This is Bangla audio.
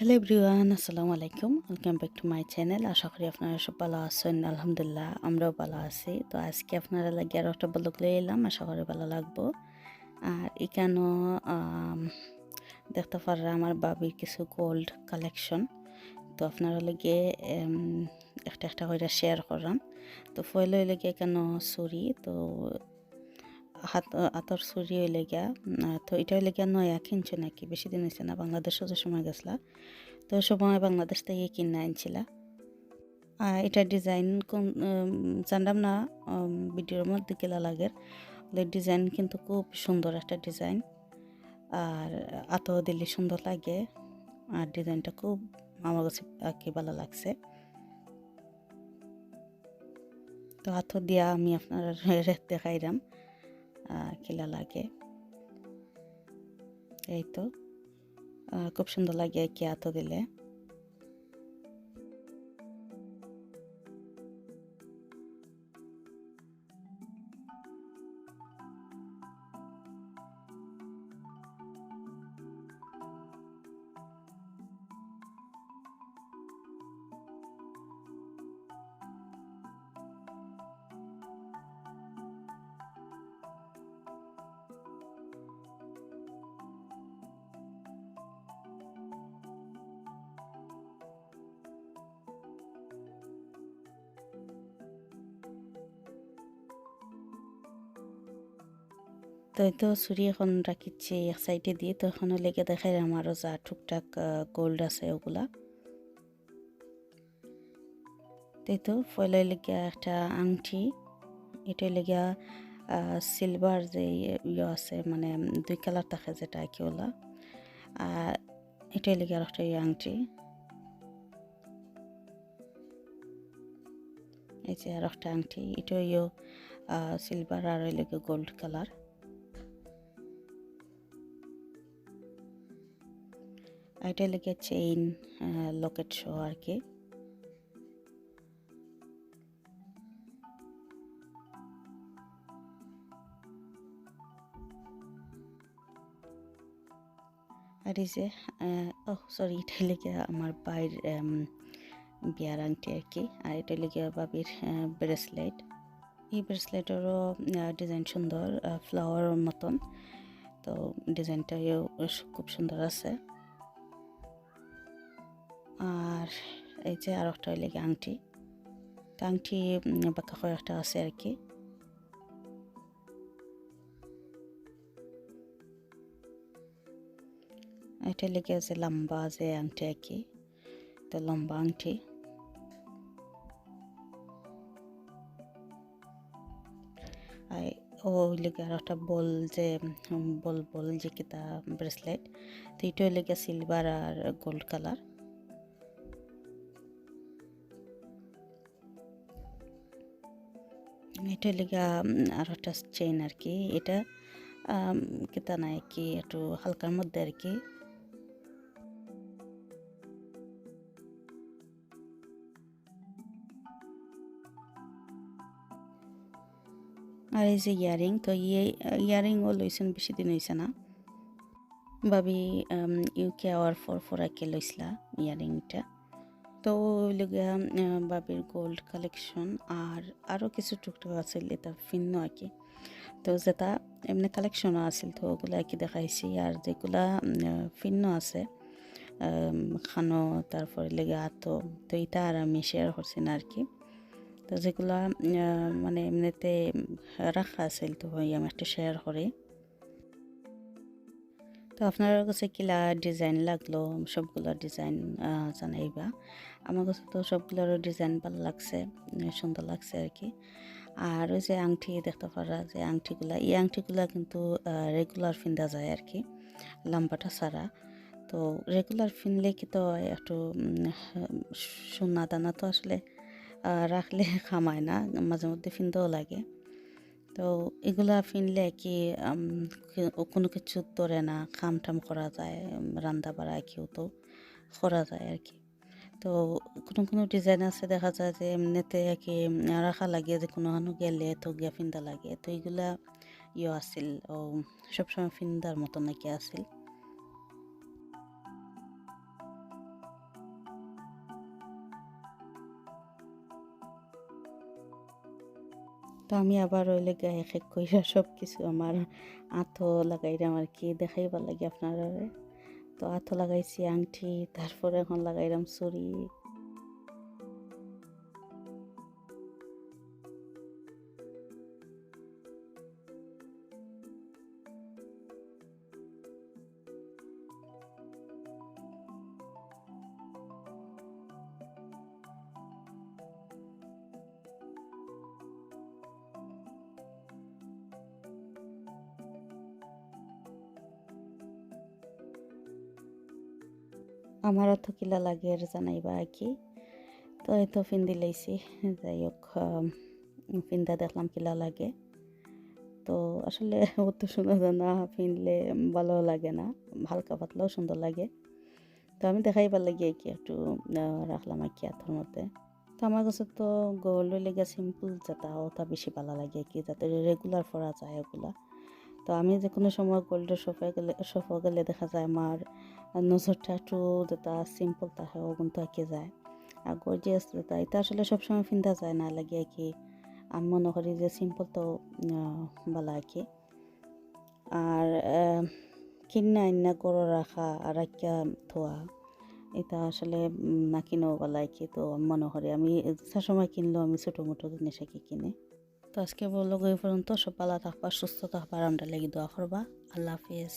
হ্যালো এভরিওয়ান, আসসালামু আলাইকুম। Welcome back to my channel আশা করি আপনারা সব ভালো আছেন। আলহামদুলিল্লাহ, আমরাও ভালো আছি। তো আজকে আপনারা লাগে আরও একটা ব্লগ লয়ে এলাম। আশা করি ভালো লাগবো। আর এখানেও দেখতে পাররা আমার বাবির কিছু গোল্ড কালেকশন তো আপনারা লাগে একটা একটা করে শেয়ার করলাম তো ফয়েল গিয়ে কেন চুরি তো হাত হাতর চুরি হইলে গিয়া তো এটা হইলে গিয়া নয়া কিনছো নাকি? বেশি দিন হয়েছে না, বাংলাদেশও যে সময় গেছলা। তো সময় বাংলাদেশ থেকে কিনে আনছিলা। আর এটা ডিজাইন কোন জানলাম না ভিডিওর মধ্যে গেলা লাগে ডিজাইন কিন্তু খুব সুন্দর একটা ডিজাইন আর আতো দিলে সুন্দর লাগে। আর ডিজাইনটা খুব আমার কাছে আর কি ভালো লাগছে। তো হাত দিয়া আমি আপনার দেখাইলাম কিলা লাগে। এই তো। খুব সুন্দর লাগে কেয়া তো দিলে। তো এই তো ছুরি এখন রাখিছি এক সাইডে দিয়ে, তো এখন লেগে দেখাই আমারও যা, টুকটাক গোল্ড আছে ওগুলা তো এই তো ফয়লাই লেগে একটা আংটি এটা লেগে সিলভার যে ইয়ে আছে মানে দুই কালার থাকে যেটা কি ওলা আর এটাই লেগে আর একটা ইয়ে আংটি এই যে আর একটা আংটি এটা ইয়ে সিলভার আর লেগে গোল্ড কালার এটা লেগে চেইন লকেট শো আর কি আর এই যে ও সরি এটা লেগে আমার বাইর বিয়ার আংটি আর কি, আর এটা লেগে বাবির ব্রেসলেট এই ব্রেসলেটেরও ডিজাইন সুন্দর ফ্লাওয়ারের মতন, তো ডিজাইনটাও খুব সুন্দর আছে। আর এই যে আর একটা লেগে আংটি। তো আংটি বাঁকা কয়েকটা আছে আর কি। এটা লেগে আছে লম্বা যে আংটি আর কি তো লম্বা আংটি। ও লেগে আর একটা বল যে বল বল যে কিতা ব্রেসলেট তো এটা লেগে সিলভার আর গোল্ড কালার এটা লেগে আর একটা চেইন আর কি এটা কিতা নাই কি, একটু হালকার মধ্যে আর কি আর এই যে ইয়ারিং, তো ইয়ে ইয়ারিংও লইছেন, বেশি দিন হয়েছে না। ভাবি ইউকে আওয়ার ফর ফরাকে লইছিলা ইয়ারিংটা। তো ওইলিগা বাবির গোল্ড কালেকশন আর আরও কিছু টুকটাক আছিল এটা ভিন্ন আর কি। তো যেটা এমনি কালেকশনও আছিল তো ওগুলো আর কি দেখাইছি। আর যেগুলা ভিন্ন আছে খানো, তারপরে লেগে আতো তো এটা আর আমি শেয়ার করছি না আর কি। তো যেগুলা মানে এমনিতে রাখা আছিল তো আমি একটা শেয়ার করি। তো আপনার কাছে কিলা ডিজাইন লাগল? সবগুলো ডিজাইন জানাইবা। আমার কাছে তো সবগুলোর ডিজাইন ভালো লাগছে সুন্দর লাগছে আর কি আর ওই যে আংটি দেখতে পারা যে আংটিগুলা এই আংটিগুলা কিন্তু রেগুলার ফিন্দা যায় আর কি লম্বাটা ছাড়া। তো রেগুলার ফিনলে কি তো একটু সোনা দানা তো আসলে রাখলে খামায় না, মাঝে মধ্যে ফিনতেও লাগে। তো এগুলা ফিনলে কি কোনো কিছু ধরে না খাম টাম করা যায় রান্না বাড়া কেউ তো করা যায় আর কি। তো কোনো কোনো ডিজাইন আছে দেখা যায় যে এমনিতে কি রাখা লাগে যে কোনো হানু গেলে তো গিয়া ফিন্দা লাগে, তো এগুলা ইয়ে আসিল ও সবসময় ফিন্দার মতো নাকি আছিল। তো আমি আবার ওইলে গায়ে শেষ কইরা সব কিছু আমার আঁথো লাগাইলাম আর কি দেখাইবার লাগে আপনারা তো আঁথো লাগাইছি আংটি, তারপরে এখন লাগাইলাম চুরি আমারও তো কিলা লাগে আর জানাইবা কি? তো এই তো ফিন্দি লাইছি যাই হোক ফিন্দা দেখলাম কিলা লাগে। তো আসলে অত সুন্দর না ফিনলে ভালো লাগে না, হালকা পাতলাও সুন্দর লাগে। তো আমি দেখাইবার লাগে কি, একটু রাখলাম আর কি হাতের মধ্যে। তো আমার কাছে তো গোল্ড লেগে সিম্পল যেটা ওটা বেশি ভালো লাগে কি, যাতে রেগুলার পরা যায় ওগুলা। তো আমি যে কোনো সময় গোল্ডের সোফা গেলে সোফা গেলে দেখা যায় আমার নজরটা একটু যেটা সিম্পল থাকে ও কিন্তু এঁকে যায়। আর গর্জিয়াস যেটা এটা আসলে সবসময় ফিন্দা যায় না লাগে আর কি। আমি মনে করি যে সিম্পল তো ভালো আর কি। আর কিনা ইন্না করে রাখা আর একটা থোয়া এটা আসলে না কিনেও আর কি। তো মনে করি আমি সময় কিনলেও আমি ছোটো মোটো জিনিস আর কি কিনে। তো আজকে বলল এই পর্যন্ত সব ভালো থাকবা সুস্থ থাকবা আমরা লেগে দোয়া করবা। আল্লাহ হাফিজ।